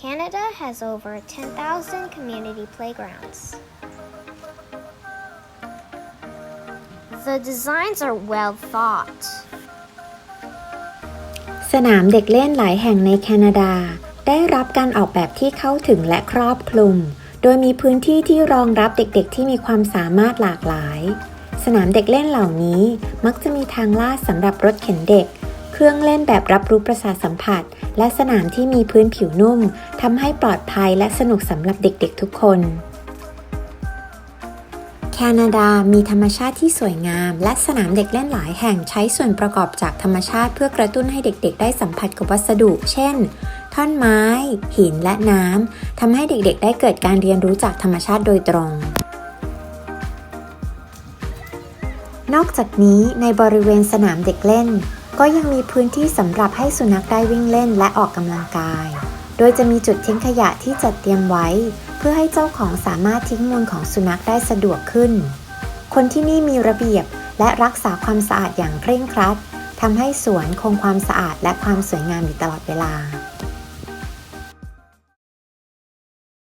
Canada has over 10,000 community playgrounds. The designs are well thought. สนามเด็กเล่นหลายแห่งในแคนาดา ได้รับการออกแบบที่เข้าถึงและครอบคลุม โดยมีพื้นที่ที่รองรับเด็กๆ ที่มีความสามารถหลากหลาย สนามเด็กเล่นเหล่านี้มักจะมีทางลาดสำหรับรถเข็นเด็ก เครื่องเล่นแบบรับรู้ประสาทสัมผัส และสนามที่มีพื้นผิวนุ่มทำให้ปลอดภัยและสนุกสำหรับเด็กๆทุกคน แคนาดามีธรรมชาติที่สวยงาม และสนามเด็กเล่นหลายแห่งใช้ส่วนประกอบจากธรรมชาติเพื่อกระตุ้นให้เด็กๆ ได้สัมผัสกับวัสดุ เช่น ท่อนไม้ หินและน้ำทำให้เด็กๆ ได้เกิดการเรียนรู้จากธรรมชาติโดยตรงนอกจากนี้ในบริเวณสนามเด็กเล่น ก็ยังมีพื้นที่สำหรับให้สุนัขได้วิ่งเล่นและออกกำลังกาย โดยจะมีจุดทิ้งขยะที่จัดเตรียมไว้ เพื่อให้เจ้าของสามารถทิ้งมูลของสุนัขได้สะดวกขึ้น คนที่นี่มีระเบียบและรักษาความสะอาดอย่างเคร่งครัดทำให้สวนคงความสะอาดและความสวยงามอยู่ตลอดเวลา